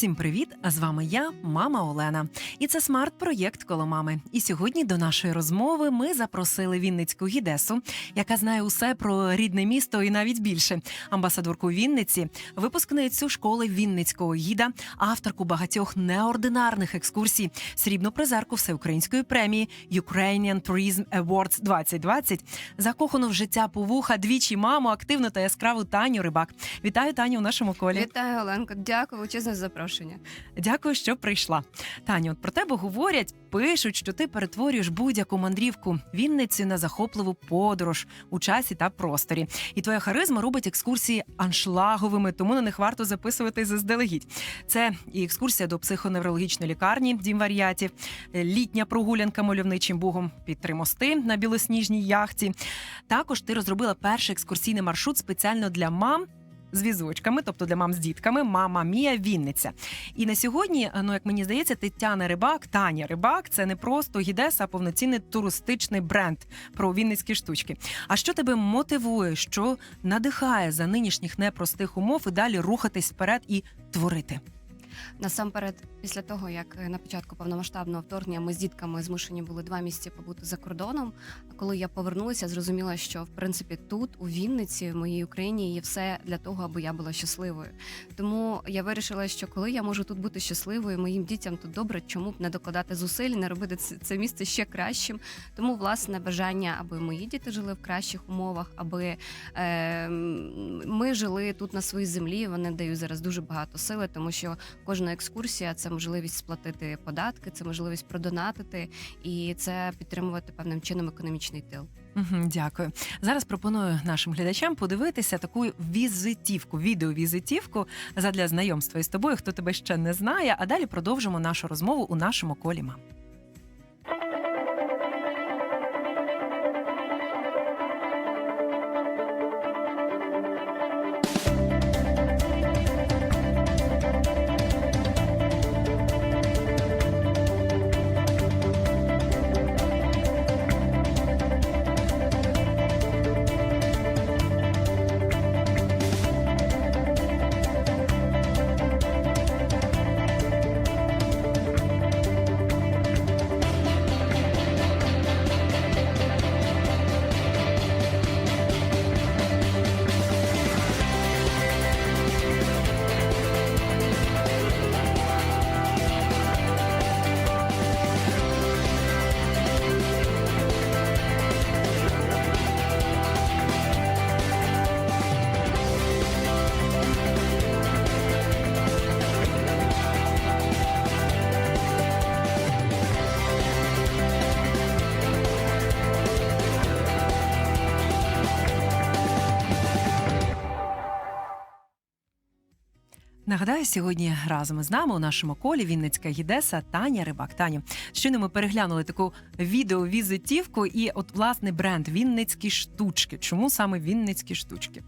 Всім привіт! А з вами я, мама Олена. І це смарт-проєкт коло мами. І сьогодні до нашої розмови ми запросили Вінницьку гідесу, яка знає усе про рідне місто і навіть більше. Амбасадорку Вінниці, випускницю школи Вінницького гіда, авторку багатьох неординарних екскурсій, срібну призерку всеукраїнської премії Ukrainian Tourism Awards 2020, закохану в життя повуха, двічі маму, активну та яскраву Таню Рибак. Вітаю Таню у нашому колі. Вітаю, Оленко. Дякую величезне за запрошення. Дякую, що прийшла. Таню, от про тебе говорять, пишуть, що ти перетворюєш будь-яку мандрівку Вінниці на захопливу подорож у часі та просторі. І твоя харизма робить екскурсії аншлаговими, тому на них варто записувати заздалегідь. Це і екскурсія до психоневрологічної лікарні Дім варіатів, літня прогулянка мальовничим бугом під три мости на білосніжній яхті. Також ти розробила перший екскурсійний маршрут спеціально для мам з візочками, тобто для мам з дітками, мама Мія Вінниця. І на сьогодні, ну як мені здається, Тетяна Рибак, Таня Рибак це не просто гідеса, а повноцінний туристичний бренд про вінницькі штучки. А що тебе мотивує, що надихає за нинішніх непростих умов і далі рухатись вперед і творити? Насамперед, після того як е, на початку повномасштабного вторгнення ми з дітками змушені були два місяці побути за кордоном. Коли я повернулася, зрозуміла, що в принципі тут, у Вінниці, в моїй Україні, є все для того, аби я була щасливою. Тому я вирішила, що коли я можу тут бути щасливою, моїм дітям тут добре, чому б не докладати зусиль, не робити це місце ще кращим. Тому власне бажання, аби мої діти жили в кращих умовах, аби е, ми жили тут на своїй землі. Вони дають зараз дуже багато сили, тому що кожна екскурсія це можливість сплатити податки, це можливість продонатити і це підтримувати певним чином економічний тил. Дякую. Зараз пропоную нашим глядачам подивитися таку візитівку, відеовізитівку задля знайомства із тобою, хто тебе ще не знає. А далі продовжимо нашу розмову у нашому колі мам. Нагадаю, сьогодні разом із нами у нашому колі Вінницька гідеса Таня Рибак. Таню, щойно ми переглянули таку відеовізитівку і от власне бренд Вінницькі штучки. Чому саме Вінницькі штучки?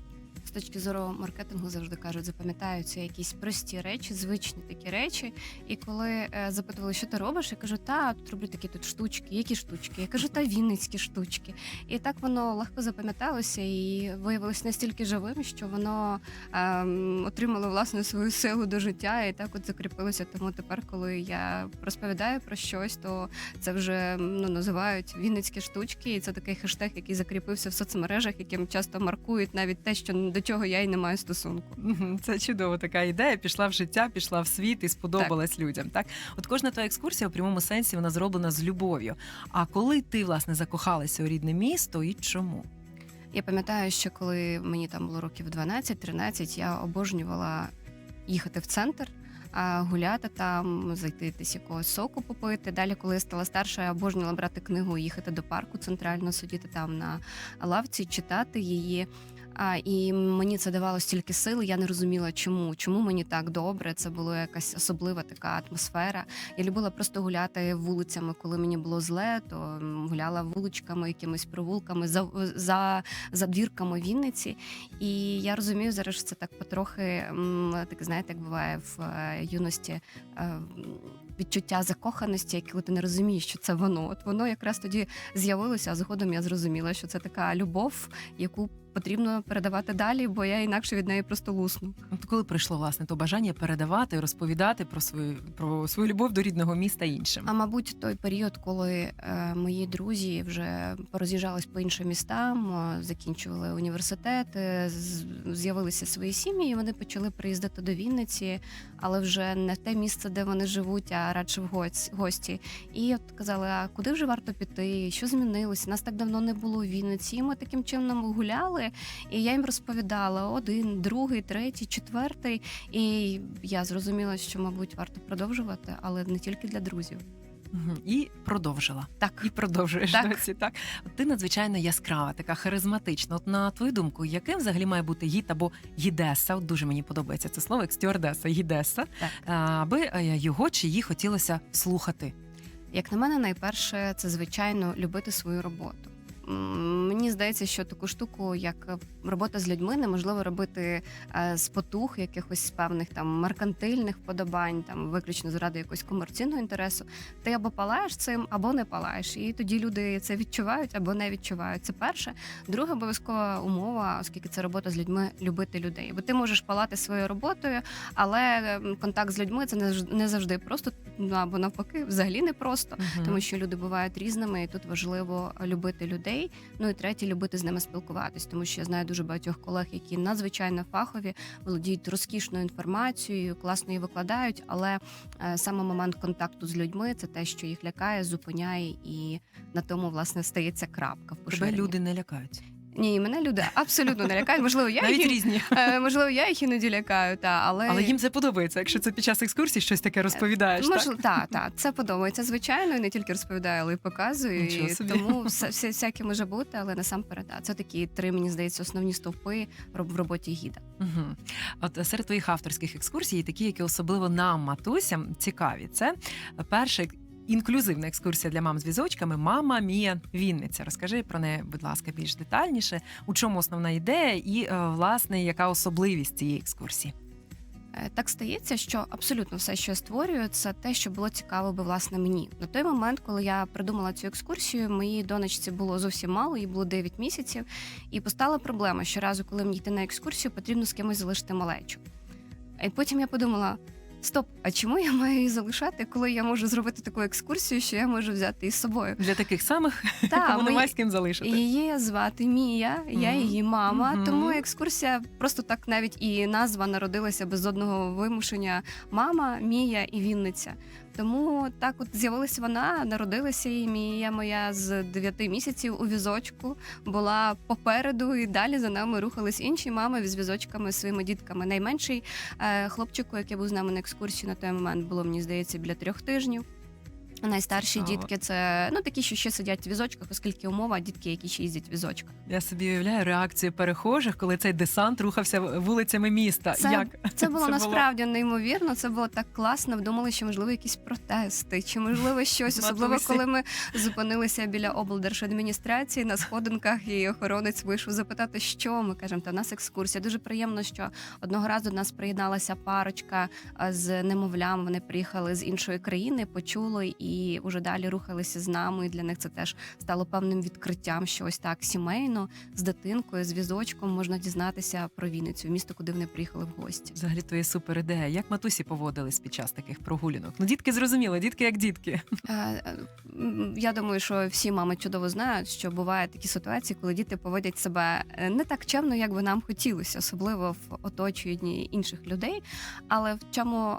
Точки зору маркетингу завжди кажуть, запам'ятаються якісь прості речі, звичні такі речі. І коли е, запитували, що ти робиш, я кажу, та тут роблю такі тут штучки, які штучки. Я кажу, та вінницькі штучки. І так воно легко запам'яталося і виявилося настільки живим, що воно ем, отримало власне свою силу до життя, і так от закріпилося. Тому тепер, коли я розповідаю про щось, то це вже ну називають вінницькі штучки, і це такий хештег, який закріпився в соцмережах, яким часто маркують навіть те, що до чого я й не маю стосунку. Це чудова така ідея. Пішла в життя, пішла в світ і сподобалась людям. Так, от кожна твоя екскурсія у прямому сенсі вона зроблена з любов'ю. А коли ти власне закохалася у рідне місто і чому? Я пам'ятаю, що коли мені там було років 12-13, я обожнювала їхати в центр. Гуляти там, зайти десь якогось соку попити. Далі, коли я стала старша, я обожнювала брати книгу, їхати до парку центрально, сидіти там на лавці, читати її. А, і мені це давало стільки сили. Я не розуміла, чому, чому мені так добре. Це була якась особлива така атмосфера. Я любила просто гуляти вулицями, коли мені було зле, то гуляла вуличками, якимись провулками за, за, за двірками Вінниці. І я розумію зараз, що це так потрохи, так знаєте, як буває в е, юності. е, відчуття закоханості, коли ти не розумієш, що це воно. От воно якраз тоді з'явилося, а згодом я зрозуміла, що це така любов, яку потрібно передавати далі, бо я інакше від неї просто лусну. От коли прийшло власне то бажання передавати, розповідати про свою про свою любов до рідного міста іншим? А мабуть, той період, коли е, мої друзі вже пороз'їжджались по іншим містам, закінчували університети, з'явилися свої сім'ї, і вони почали приїздити до Вінниці, але вже не в те місце, де вони живуть, а радше в гості. І от казали, а куди вже варто піти? Що змінилося? Нас так давно не було у Вінниці. І ми таким чином гуляли. І я їм розповідала один, другий, третій, четвертий. І я зрозуміла, що, мабуть, варто продовжувати, але не тільки для друзів. І продовжила. Так, І продовжуєш Так. досі. Так От ти надзвичайно яскрава, така харизматична. От на твою думку, яким взагалі має бути гід або гідеса? От дуже мені подобається це слово, як стюардеса, гідеса, Так. аби е, його чи її хотілося слухати. як на мене, найперше це звичайно любити свою роботу. Мені здається, що таку штуку, як е, робота з людьми, неможливо робити е, з потух якихось певних там меркантильних вподобань, там виключно заради якогось комерційного інтересу. Ти або палаєш цим, або не палаєш. І тоді люди це відчувають або не відчувають. Це перше. Друга обов'язкова умова, оскільки це робота з людьми, любити людей. Бо ти можеш палати своєю роботою, але контакт з людьми це не завжди просто ну, або навпаки, взагалі не просто Мгм. тому що люди бувають різними, і тут важливо любити людей. Ну і третє, любити з ними спілкуватись, тому що я знаю дуже багатьох колег, які надзвичайно фахові, володіють розкішною інформацією, класно її викладають. Але е, саме момент контакту з людьми це те, що їх лякає, зупиняє, і на тому власне стається крапка в Тебе люди не лякають. Ні, мене люди абсолютно не лякають. Можливо, я Навіть їх, різні. е, можливо, я їх іноді лякаю, та але Але їм це подобається, якщо це під час екскурсії щось таке розповідаєш. так? Можливо, так, так, це подобається, звичайно, і не тільки розповідаю, але й показую. Нічого І собі. тому все, все всяке може бути, але насамперед, да, це такі три, мені здається, основні стовпи роб- в роботі гіда. Угу. От серед твоїх авторських екскурсій є такі, які особливо нам, матусям, цікаві. Це перша інклюзивна екскурсія для мам з візочками Мама Мія Вінниця. Розкажи про неї, будь ласка, більш детальніше. У чому основна ідея і е, власне яка особливість цієї екскурсії? Е, Так стається, що абсолютно все, що я створюю, це те, що було цікаво би власне мені. На той момент, коли я придумала цю екскурсію, моїй донечці було зовсім мало, їй було 9 місяців, і постала проблема, що разу, коли мені йти на екскурсію, потрібно з кимось залишити малечу. І потім я подумала: стоп, а чому я маю її залишати, коли я можу зробити таку екскурсію, що я можу взяти із собою? Для таких самих Та, кому немає з ким залишити. Її звати Мія, я Мгм. її мама. Мгм. Тому екскурсія просто так навіть і назва народилася без одного вимушення. Мама, Мія і Вінниця. Тому так от з'явилася вона, народилася і Мія моя з 9 місяців у візочку була попереду, і далі за нами рухались інші мами з візочками, своїми дітками. Найменший е, хлопчику, який був з нами на екскурсії на той момент, було мені здається біля трьох тижнів. Найстарші Цікаво. дітки це ну такі, що ще сидять в візочках, оскільки умова дітки, які ще їздять в візочках. Я собі уявляю реакцію перехожих, коли цей десант рухався вулицями міста. Це- Як Це було насправді неймовірно. Це було так класно. Думали, що можливо якісь протести, чи можливо щось, особливо коли ми зупинилися біля облдержадміністрації на сходинках, і охоронець вийшов запитати, що ми кажемо. Та в нас екскурсія. Дуже приємно, що одного разу до нас приєдналася парочка з немовлям. Вони приїхали з іншої країни, почули і вже далі рухалися з нами. І для них це теж стало певним відкриттям, що ось так сімейно з дитинкою, з візочком можна дізнатися про Вінницю, місто, куди вони приїхали в гості. Взагалі твоя супер ідея. Як матусі поводились під час таких прогулянок? Ну, дітки зрозуміли, дітки як дітки. Е, е, Я думаю, що всі мами чудово знають, що бувають такі ситуації, коли діти поводять себе е, не так чемно, як би нам хотілося, особливо в оточенні інших людей. Але в чому,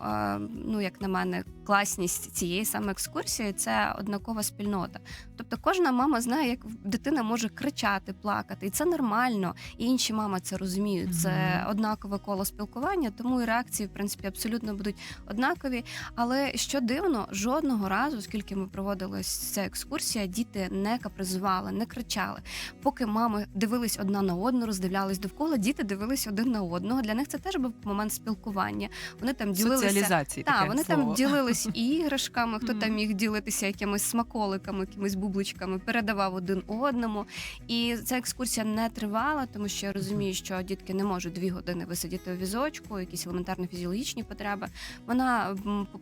ну як на мене, класність цієї саме екскурсії це однакова спільнота. Тобто кожна мама знає, як дитина може кричати, плакати, і це нормально. І інші мами це розуміють. Це однакове коло спілкування, тому і реакції, в принципі, абсолютно будуть однакові. Але що дивно, жодного разу, скільки ми проводили ця екскурсія, діти не капризували, не кричали. Поки мами дивились одна на одну, роздивлялись довкола, діти дивились один на одного. Для них це теж був момент спілкування. Вони там ділилися. Так, вони слово. там ділилися ділились іграшками, хто там міг ділитися якимись смаколиками, якимись бубличками, передавав один одному. І ця екскурсія не тривала, тому що я розумію, що дітки не можуть дві години висидіти у візочку, якісь елементарно фізіологічні потреби. Вона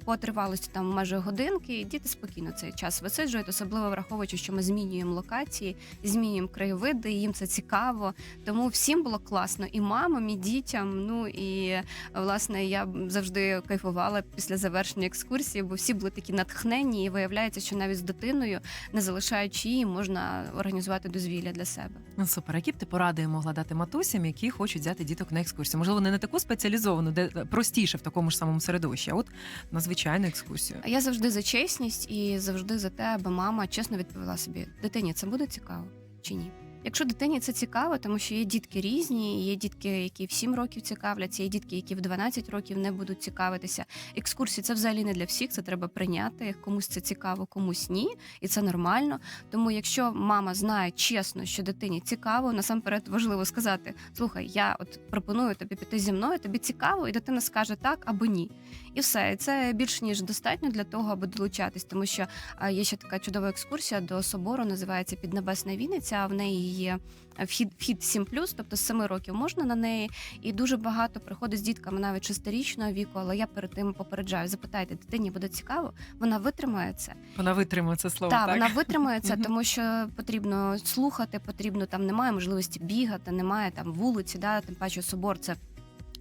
по- тривалості там майже годинки, і діти спокійно цей час висиджують, особливо враховуючи, що ми змінюємо локації, змінюємо краєвиди, і їм це цікаво. Тому всім було класно і мамам, і дітям. Ну і власне я завжди кайфувала після завершення екскурсії, бо всі були такі натхненні, і виявляється, що навіть з дитиною, не залишаючи її, можна організувати дозвілля для себе. Ну супер. Які б ти поради могла дати матусям, які хочуть взяти діток на екскурсію? Можливо, не на таку спеціалізовану, де простіше в такому ж самому середовищі, а от на звичайну екскурсію. Я завжди за чесність і завжди за те, аби мама чесно відповіла собі: дитині це буде цікаво чи ні? Якщо дитині це цікаво, тому що є дітки різні, є дітки, які в 7 років цікавляться, є дітки, які в 12 років не будуть цікавитися. Екскурсії це взагалі не для всіх, це треба прийняти. Комусь це цікаво, комусь ні, і це нормально. Тому, якщо мама знає чесно, що дитині цікаво, насамперед важливо сказати: слухай, я от пропоную тобі піти зі мною, тобі цікаво, і дитина скаже так або ні. І все, і це більш ніж достатньо для того, аби долучатись, тому що є ще така чудова екскурсія до собору, називається Піднебесна Вінниця. а В неї є вхід вхід 7 тобто з 7 років можна на неї. І дуже багато приходить з дітками навіть шестирічного віку. Але я перед тим попереджаю, запитайте, дитині буде цікаво, вона витримає це. Вона витримує це слово. Так, так? вона витримує це, тому що потрібно слухати, потрібно там немає можливості бігати, немає там вулиці, да, тим паче собор це.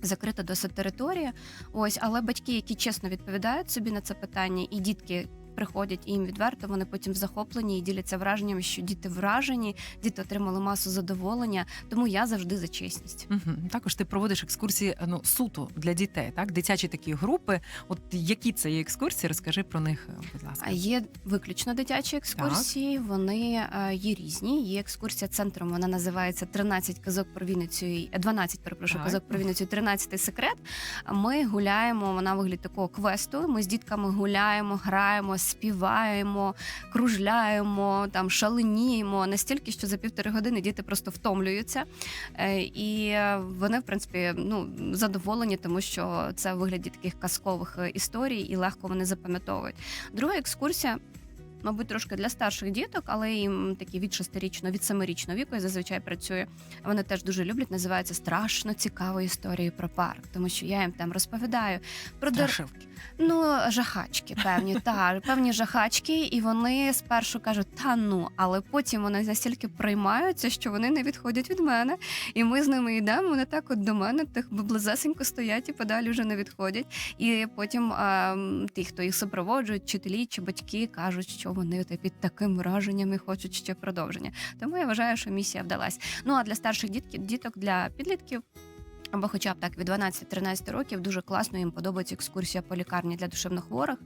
Закрита досить територія. Ось, але батьки, які чесно відповідають собі на це питання, і дітки приходять і їм відверто, вони потім захоплені і діляться враженнями, що діти вражені, діти отримали масу задоволення. Тому я завжди за чесність. Мгм. Також ти проводиш екскурсії ну, суто для дітей, так? Дитячі такі групи. От які це є екскурсії? Розкажи про них, е, будь ласка. Є виключно дитячі екскурсії. Вони е, є різні. Є екскурсія центром. Вона називається «13 казок про Вінницю. і- е, 12, перепрошую, Так. казок про Вінницю. 13 секрет. Ми гуляємо. Вона вигляд такого квесту. Ми з дітками гуляємо, граємо, співаємо, кружляємо, там шаленіємо настільки, що за півтори години діти просто втомлюються. Е, І вони, в принципі, ну задоволені, тому що це в вигляді таких казкових історій, і легко вони запам'ятовують. Друга екскурсія. Мабуть, трошки для старших діток, але їм такі від шестирічного, від семирічного віку я зазвичай працюю. Вони теж дуже люблять. Називається страшно цікаві історії про парк, тому що я їм там розповідаю про. Страшилки. Ну, жахачки, певні, та певні жахачки, і вони спершу кажуть, та ну, але потім вони настільки приймаються, що вони не відходять від мене. І ми з ними йдемо. Вони так от до мене тих близесенько стоять і подалі вже не відходять. І потім а, ті, хто їх супроводжують, вчителі чи батьки кажуть, що вони от під таким враженням і хочуть ще продовження. Тому я вважаю, що місія вдалась. Ну а для старших дітків, діток для підлітків. Або хоча б так від 12-13 років дуже класно їм подобається екскурсія по лікарні для душевнохворих,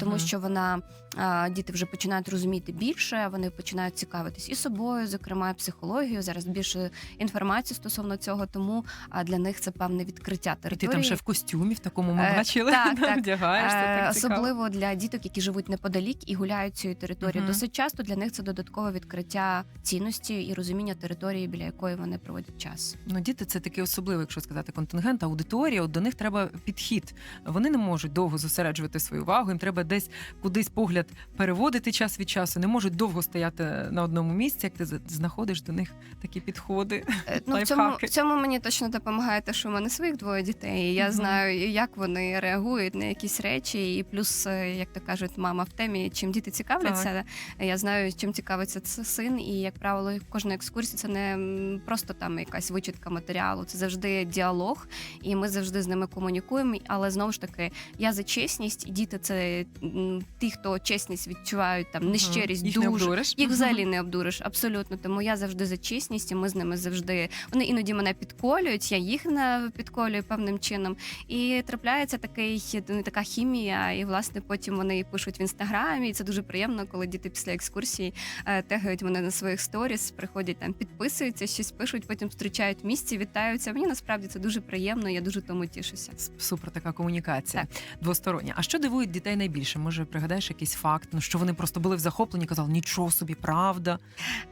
тому Мгм. що вона а, діти вже починають розуміти більше, вони починають цікавитись і собою, зокрема і психологією. Зараз більше інформації стосовно цього, тому а, для них це певне відкриття І території. ти там ще в костюмі в такому ми Е, бачили. так, так. Вдягаєшся, Е, так. Особливо для діток, які живуть неподалік і гуляють цією територією. Мгм. Досить часто для них це додаткове відкриття цінності і розуміння території, біля якої вони проводять час. Ну, діти це такий особливий, якщо сказати, контингент, аудиторія. От до них треба підхід. Вони не можуть довго зосереджувати свою увагу. Їм треба десь кудись погляд переводити час від часу. Не можуть довго стояти на одному місці. Як ти знаходиш до них такі підходи? Е, Ну, в цьому, в цьому мені точно допомагає те, що в мене своїх двоє дітей. і Я Мгм. знаю, як вони реагують на якісь речі, і плюс, е, як то кажуть, мама в темі, чим діти цікавляться. Я знаю, чим цікавиться ц- син, і як правило, кожна екскурсія це не просто там якась вичитка матеріалу, це завжди діалог, і ми завжди з ними комунікуємо. Але знову ж таки, я за чесність, діти це ті, хто чесність відчувають там нещирість, Їх не дуже обдуриш. їх взагалі не обдуриш, абсолютно. Тому я завжди за чесність, і ми з ними завжди. Вони іноді мене підколюють, я їх не підколюю певним чином. І трапляється такий ну, така хімія, і власне потім вони пишуть в інстаграмі. І це дуже приємно, коли діти після екскурсії е, тегають мене на своїх сторіс, приходять там, підписуються, щось пишуть, потім зустрічають місці, вітаються. Мені насправді це дуже приємно. Я дуже тому тішуся. Супер така комунікація двостороння. А що дивує дітей найбільше? Може, пригадаєш якийсь факт? Ну що вони просто були в захопленні, казали, нічого собі, правда.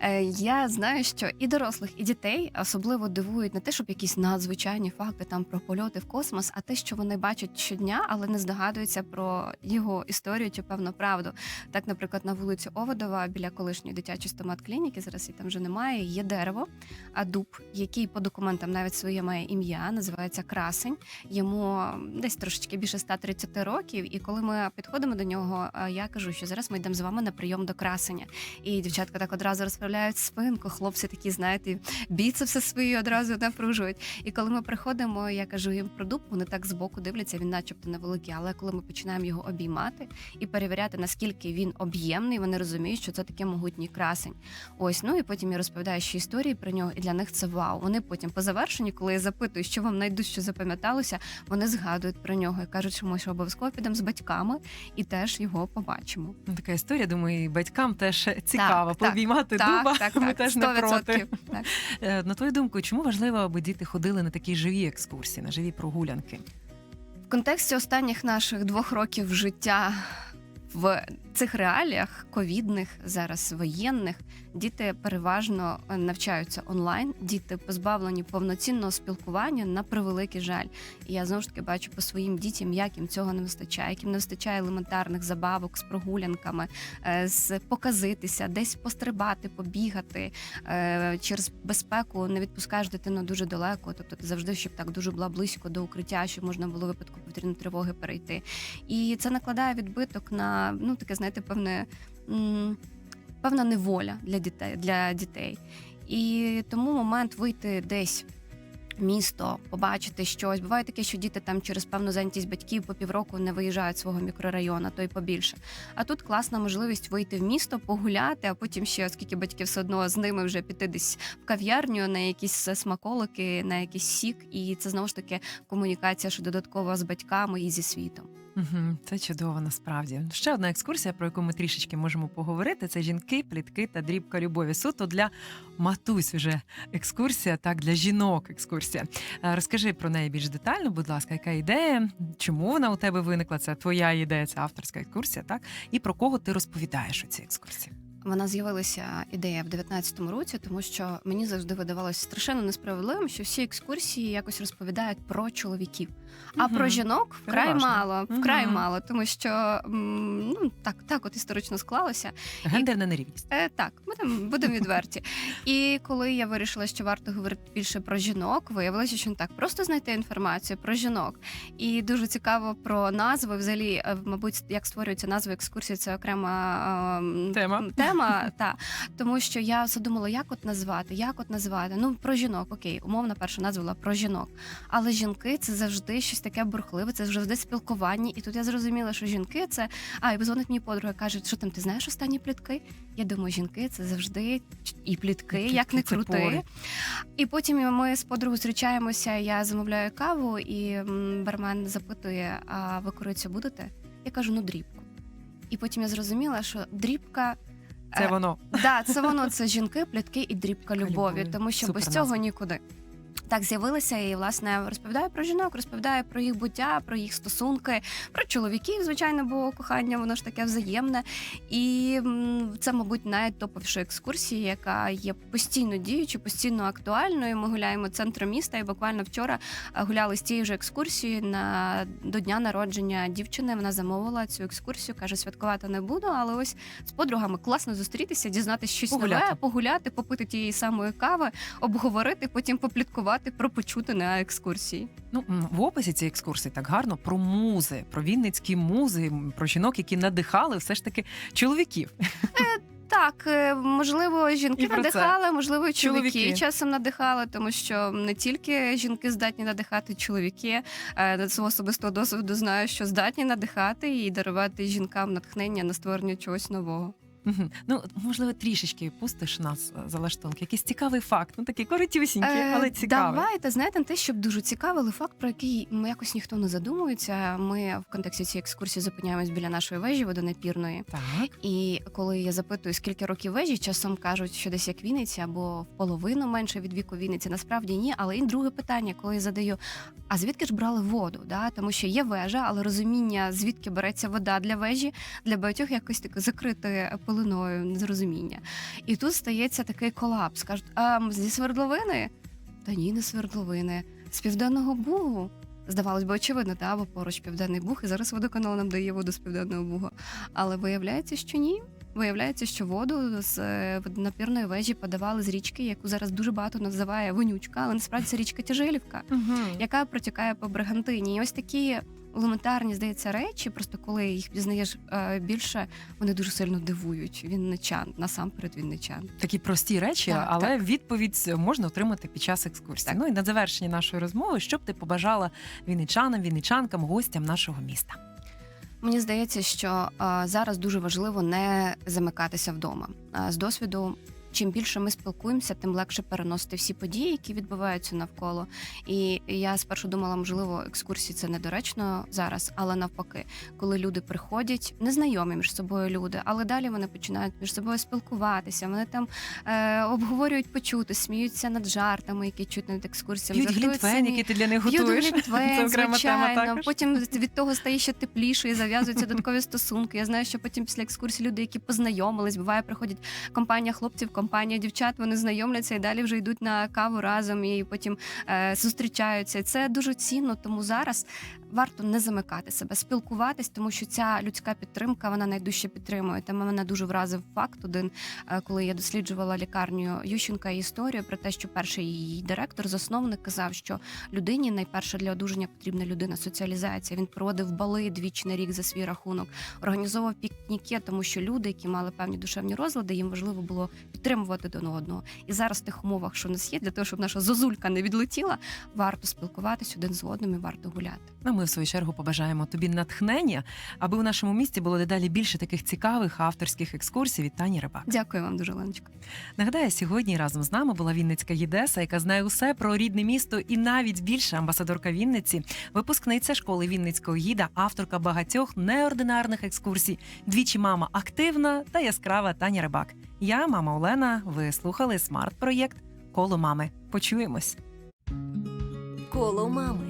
Е, Я знаю, що і дорослих, і дітей особливо дивують не те, щоб якісь надзвичайні факти там про польоти в космос, а те, що вони бачать щодня, але не здогадуються про його історію чи певну правду. Так, наприклад, на вулиці Оводова біля колишньої дитячої стомат-клініки, зараз її там вже немає. Є дерево, а дуб, який по документам навіть своє має ім'я, називається красень. Йому десь трошечки більше 130 років. І коли ми підходимо до нього, е, я кажу, що зараз ми йдемо з вами на прийом до красення. І дівчатка так одразу розправляють спинку. Хлопці такі, знаєте, біцепси свої одразу напружують. І коли ми приходимо, я кажу їм про дуб, вони так збоку дивляться, він начебто невеликий. Але коли ми починаємо його обіймати і перевіряти, наскільки він об'ємний, вони розуміють, що це такий могутній красень. Ось ну і потім я розповідаю ще історії про нього, і для них це вау. Вони потім по завершенні, коли я запитую, що вам найдужче запам'яталося, вони згадують про нього і кажуть, що ми ще обов'язково підемо з батьками і теж його побачимо. Ну, така історія, думаю, і батькам теж цікаво так. пообіймати дуба. так, Ми так, теж не 100%. проти. Так. Е, На твою думку, чому важливо, аби діти ходили на такі живі екскурсії, на живі прогулянки? В контексті останніх наших двох років життя в цих реаліях ковідних, зараз воєнних, діти переважно е, навчаються онлайн. Діти позбавлені повноцінного спілкування на превеликий жаль. І я знову ж таки бачу по своїм дітям, як їм цього не вистачає, як їм не вистачає елементарних забавок з прогулянками, е, з показитися, десь пострибати, побігати. Е, Через безпеку не відпускаєш дитину дуже далеко. Тобто ти завжди, щоб так дуже була близько до укриття, щоб можна було випадку повітряної тривоги перейти. І це накладає відбиток на ну таке, знаєте, певне м, певна неволя для дітей для дітей. І тому момент вийти десь. в Місто побачити щось. Буває таке, що діти там через певну зайнятість батьків по півроку не виїжджають свого мікрорайону, то й побільше. А тут класна можливість вийти в місто, погуляти, а потім ще, оскільки батьки все одно з ними вже піти десь в кав'ярню на якісь смаколики, на якийсь сік, і це знову ж таки комунікація, що додатково з батьками і зі світом. Це чудово насправді. Ще одна екскурсія, про яку ми трішечки можемо поговорити. Це жінки, плітки та дрібка любові. Суто для матусь вже екскурсія, так для жінок екскурсія. Е, Розкажи про неї більш детально, будь ласка, яка ідея, чому вона у тебе виникла? Це твоя ідея, це авторська екскурсія, так? І про кого ти розповідаєш у цій екскурсії? Вона з'явилася ідея в 19-му році, тому що мені завжди видавалося страшенно несправедливим, що всі екскурсії якось розповідають про чоловіків, а Мгм. про жінок вкрай Переважно. мало, вкрай Мгм. мало, тому що ну так, так от історично склалося. Гендерна нерівність. Е, так, будемо будемо відверті. І коли я вирішила, що варто говорити більше про жінок, виявилося, що не так просто знайти інформацію про жінок. І дуже цікаво про назви. Взагалі, е, мабуть, як створюються назви екскурсії, це окрема ем, Тема. Тема, та тому що я задумала, як от назвати, як от назвати. Ну про жінок, окей, умовна перша назва була про жінок. Але жінки це завжди щось таке бурхливе, це завжди спілкування. І тут я зрозуміла, що жінки це. А, і позвонить мені подруга, каже, що там ти знаєш останні плітки? Я думаю, жінки це завжди і плітки, І як не крути. І потім ми з подругою зустрічаємося. Я замовляю каву, і бармен запитує: А ви корицю будете? Я кажу, ну дрібку. І потім я зрозуміла, що дрібка. Це е, воно. Да, це воно, це жінки, плітки і дрібка любові, любові. тому що Супер без цього назва. нікуди. Так з'явилися і власне розповідаю про жінок, розповідаю про їх буття, про їх стосунки, про чоловіків, звичайно, бо кохання воно ж таке взаємне. І це, мабуть, найтоповіша екскурсія, яка є постійно діючою, постійно актуальною. Ми гуляємо центром міста, і буквально вчора е, гуляли з тією ж екскурсією на до дня народження дівчини. Вона замовила цю екскурсію, каже, святкувати не буду, але ось з подругами класно зустрітися, дізнатися щось Погуляти. нове, погуляти, попити тієї самої кави, обговорити, потім попліткувати про почути на екскурсії. Ну в описі цієї екскурсії так гарно про музи, про вінницькі музи, про жінок, які надихали все ж таки чоловіків. Так, е, можливо, жінки про це. надихали, можливо, чоловіки, Чоловіки. часом надихали, тому що не тільки жінки здатні надихати чоловіки. Е, З особистого досвіду знаю, що здатні надихати і дарувати жінкам натхнення на створення чогось нового. Мгм. Ну, можливо, трішечки пустиш нас е, за лаштунки. Якийсь цікавий факт, ну такий коротюсінький, Е, але цікавий. Давайте знаєте, не те, щоб дуже цікавий, але факт, про який м, якось ніхто не задумується. Ми в контексті цієї екскурсії зупиняємось біля нашої вежі водонапірної. Так. І коли я запитую, скільки років вежі, часом кажуть, що десь як Вінниця або в половину менше від віку Вінниці. Насправді ні. Але і друге питання, коли я задаю: а звідки ж брали воду? Да? Тому що є вежа, але розуміння, звідки береться вода для вежі, для багатьох якось таке закрите пилиною незрозуміння. І тут стається такий колапс. Кажуть, а зі свердловини? Та ні, не свердловини, з південного бугу. Здавалось би, очевидно, та, бо поруч південний буг, і зараз водоканал нам дає воду з південного бугу. Але виявляється, що ні. Виявляється, що воду з е, водонапірної вежі подавали з річки, яку зараз дуже багато називає вонючка, але насправді це річка Тяжилівка, Угу. яка протікає по Бригантині. І ось такі елементарні, здається, речі, просто коли їх пізнаєш е, більше, вони дуже сильно дивують. Вінничан, насамперед вінничан. Такі прості речі, Так, але відповідь можна отримати під час екскурсії. Так. Ну і на завершення нашої розмови, що б ти побажала вінничанам, вінничанкам, гостям нашого міста. Мені здається, що е, зараз дуже важливо не замикатися вдома. Е, з досвіду, чим більше ми спілкуємося, тим легше переносити всі події, які відбуваються навколо. І я спершу думала, можливо, екскурсії це недоречно зараз, але навпаки, коли люди приходять, незнайомі між собою люди, але далі вони починають між собою спілкуватися. Вони там е, обговорюють почути, сміються над жартами, які чуть над екскурсіями. П'ють жартують глінтвейн, ти для них готуєш. Це окрема тема Потім від того стає ще тепліше і зав'язуються додаткові стосунки. Я знаю, що потім після екскурсії люди, які познайомились, буває, приходять компанія хлопців, компанія дівчат. Вони знайомляться і далі вже йдуть на каву разом і потім е, зустрічаються. Це дуже цінно, тому зараз. Варто не замикати себе, спілкуватись, тому що ця людська підтримка вона найдужче підтримує. Тому мене дуже вразив факт один, е, коли я досліджувала лікарню Ющенка і історію про те, що перший її директор, засновник, казав, що людині найперше для одужання потрібна людина, соціалізація. Він проводив бали двічі на рік за свій рахунок, організовував пікніки, тому що люди, які мали певні душевні розлади, їм важливо було підтримувати один одного. І зараз в тих умовах, що у нас є, для того, щоб наша зозулька не відлетіла, варто спілкуватись один з одним і варто гуляти. Ми в свою чергу побажаємо тобі натхнення, аби у нашому місті було дедалі більше таких цікавих авторських екскурсій від Тані Рибак. Дякую вам дуже, Леночка. Нагадаю, сьогодні разом з нами була Вінницька Єдеса, яка знає усе про рідне місто і навіть більше амбасадорка Вінниці, випускниця школи Вінницького гіда, авторка багатьох неординарних екскурсій. Двічі мама активна та яскрава Таня Рибак. Я, мама Олена. Ви слухали смарт-проєкт Коло мами. Почуємось. Коло мами.